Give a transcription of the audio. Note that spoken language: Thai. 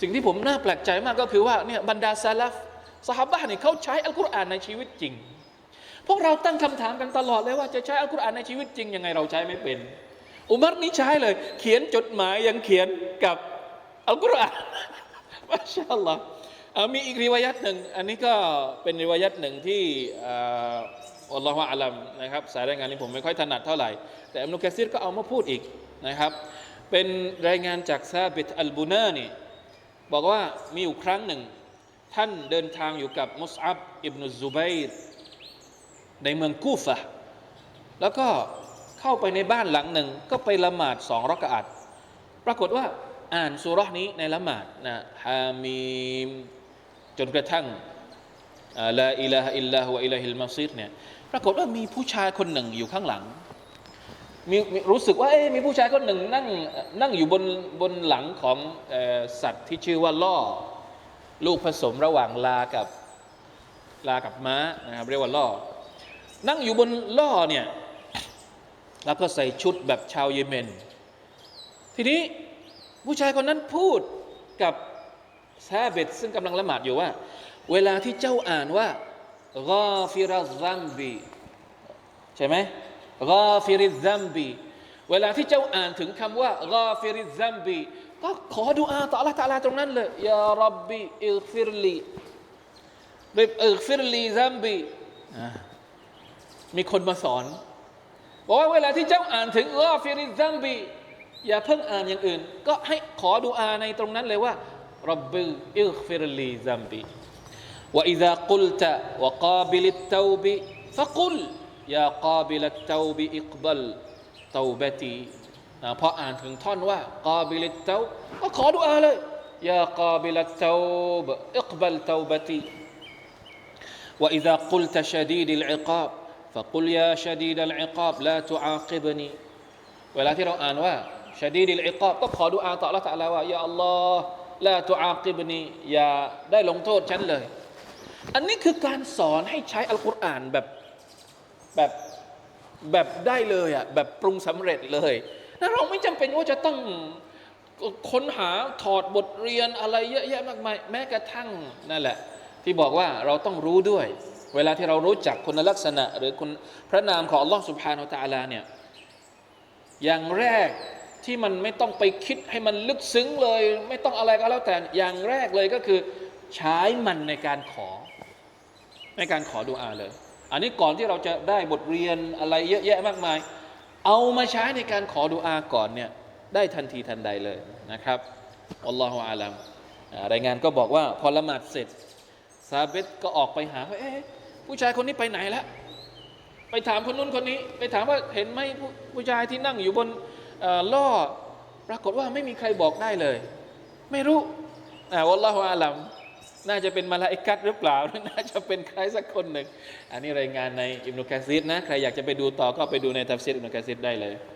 สิ่งที่ผมน่าแปลกใจมากก็คือว่าเนี่ยบรรดาซาลฟสหาบะห์เนี่ยเขาใช้อัลกุรอานในชีวิตจริง พวกเราตั้งคำถามกันตลอดเลยว่าจะใช้อัลกุรอานในชีวิตจริงยังไงเราใช้ไม่เป็น อุมัรนี่ใช้เลย เขียนจดหมายยังเขียนกับอัลกุรอานมาชาอัลลอฮ์มีอีกริวายัตหนึ่งอันนี้ก็เป็นริวายัตหนึ่งที่อัลลอฮฺอาลัมนะครับสายรายงานนี้ผมไม่ค่อยถนัดเท่าไหร่ แต่อัมนุกะซีรก็เอามาพูดอีกนะครับ เป็นรายงานจากซาบิตอัลบูนานี่ บอกว่ามีอยู่ครั้งหนึ่ง ท่านเดินทางอยู่กับมุสอับอิบนุซุบัยในเมืองกูฟะแล้วก็เข้าไปในบ้านหลังหนึ่ง ก็ไปละหมาดสองรักอะตปรากฏว่าอ่านสุราะห์นี้ในละหมาดนะฮามีมจนกระทั่งลาอิลาฮะอิลลาฮุวะอิลาฮิลมาซิรเนี่ยปรากฏว่ามีผู้ชายคนหนึ่งอยู่ข้างหลัง มีรู้สึกว่าเอ๊มีผู้ชายคนหนึ่งนั่งนั่งอยู่บนบนหลังของอสัตว์ที่ชื่อว่าล่อ ลูกผสมระหว่างลากับลากับม้านะครับเรียกว่าล่อ นั่งอยู่บนล่อเนี่ยแล้วก็ใส่ชุดแบบชาวเยเมน ทีนี้ผู้ชายคนนั้นพูดกับซาเบตซึ่งกำลังละหมาดอยู่ว่า เวลาที่เจ้าอ่านว่ากาฟิรัซัมบีใช่ไหม กาฟิริซซัมบี เวลาที่เจ้าอ่านถึงคำว่ากาฟิริซซัมบี ก็ขอดุอาต่อ Allah ตะอาลาตรงนั้นเลยยารับบีอิกฟิรลีริบอิกฟิรลีซัมบีอ่ามีคนมาสอน บอกว่าเวลาที่เจ้าอ่านถึงกาฟิริซซัมบี อย่าเพิ่งอ่านอย่างอื่น ก็ให้ขอดุอาในตรงนั้นเลยว่ารับบิอิกฟิรลีซัมบี وإذا قلت وقابل التوب فقل يا قابل التوب اقبل توبتي อ่าพออ่านถึงท่อนว่ากาบิลิตเตาก็ขอดุอาเลยยากาบิลิตเตาบอิกบัลเตาบตี وإذا قلت شديد العقاب فقل يا شديد العقاب لا تعاقبني เวลาที่เราอ่านว่า شديد العقاب ก็ขอดุอาต่อ Allah ตะอาลาว่า يا الله لا تعاقبني อย่าได้ลงโทษฉันเลย อันนี้คือการสอนให้ใช้อัลกุรอานแบบ แบบแบบได้เลยอะแบบปรุงสำเร็จเลยแล้วเราไม่จำเป็นว่าจะต้องค้นหาถอดบทเรียนอะไรเยอะแยะมากมายแม้กระทั่งนั่นแหละ ที่บอกว่าเราต้องรู้ด้วย เวลาที่เรารู้จักคุณลักษณะ หรือคุณพระนามของอัลลอฮ์สุบฮานาอัลตะอาลาเนี่ยอย่างแรกที่มันไม่ต้องไปคิดให้มันลึกซึ้งเลย ไม่ต้องอะไรก็แล้วแต่อย่างแรกเลยก็คือ ใช้มันในการขอ ในการขอดุอาเลย อันนี้ก่อนที่เราจะได้บทเรียนอะไรเยอะแยะมากมาย เอามาใช้ในการขอดุอาก่อนเนี่ยได้ทันทีทันใดเลยนะครับอัลลอฮฺอาลัมอ่ารายงานก็บอกว่าพอละหมาดเสร็จซาเบตก็ออกไปหาว่าเอ๊ะผู้ชายคนนี้ไปไหนแล้วไปถามคนนู้นคนนี้ ไปถามว่าเห็นไหมผู้ผู้ชายที่นั่งอยู่บนล่อปรากฏว่าไม่มีใครบอกได้เลย ไม่รู้อ่าวัลลอฮฺอาลัม น่าจะเป็นมาลาอิกัดหรือเปล่า น่าจะเป็นใครสักคนหนึ่ง อันนี้รายงานในอิมนุกาซิดนะ ใครอยากจะไปดูต่อก็ไปดูในทัฟซีดอิมนุกาซิดได้เลย